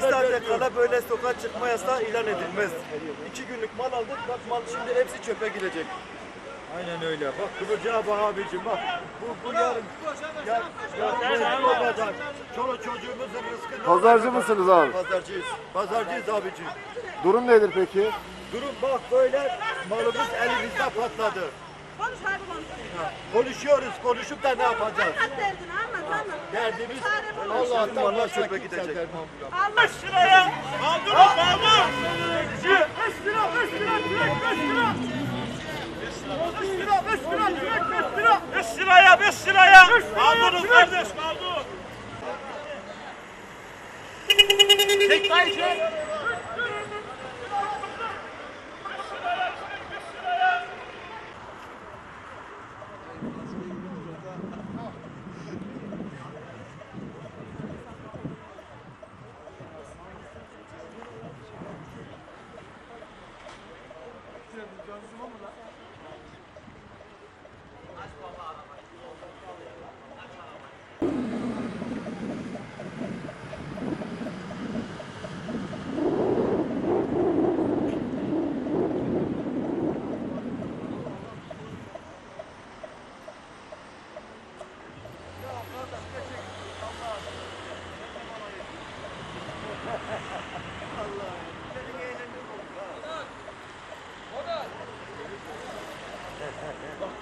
iki saate kala böyle sokağa çıkma yasağı ilan edilmez. İki günlük mal aldık, bak mal şimdi hepsi çöpe gidecek. Aynen öyle. Bak kıvırcığa bak abicim bak. Bu, bu yarın, yar, yarın rezil olacak. Çoluk çocuğumuzun rızkını... Pazarcı mısınız abi? Pazarcıyız. Pazarcıyız abicim. Durum nedir peki? Durum bak böyle malımız elimizde patladı. Konuş abi konuş. Konuşuyoruz, konuşup da ne yapacağız? Anlat derdini anlat anlat. Derdimiz Çare bul. Allah'tan başka çöpe gidecek. Allah liraya. Mağdur mağdur. 5 lira 5 lira direkt 5 lira. 5 lira 5 lira direkt 5 lira. 5 liraya 5 liraya. Mağduruz kardeş mağdur. Çek dayı 怎么了？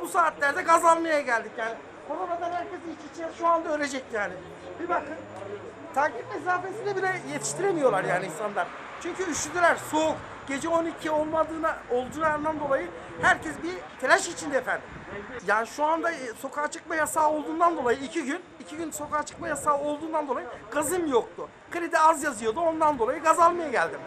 Bu saatlerde gaz almaya geldik yani. Koronadan herkes iç içe şu anda ölecek yani. Bir bakın. Takip mesafesini bile yetiştiremiyorlar yani insanlar. Çünkü üşüdüler, soğuk. Gece 12 olmadığına olduğundan dolayı herkes bir telaş içinde efendim. Yani şu anda e, sokağa çıkma yasağı olduğundan dolayı iki gün, iki gün sokağa çıkma yasağı olduğundan dolayı gazım yoktu. Kredi az yazıyordu ondan dolayı gaz almaya geldim.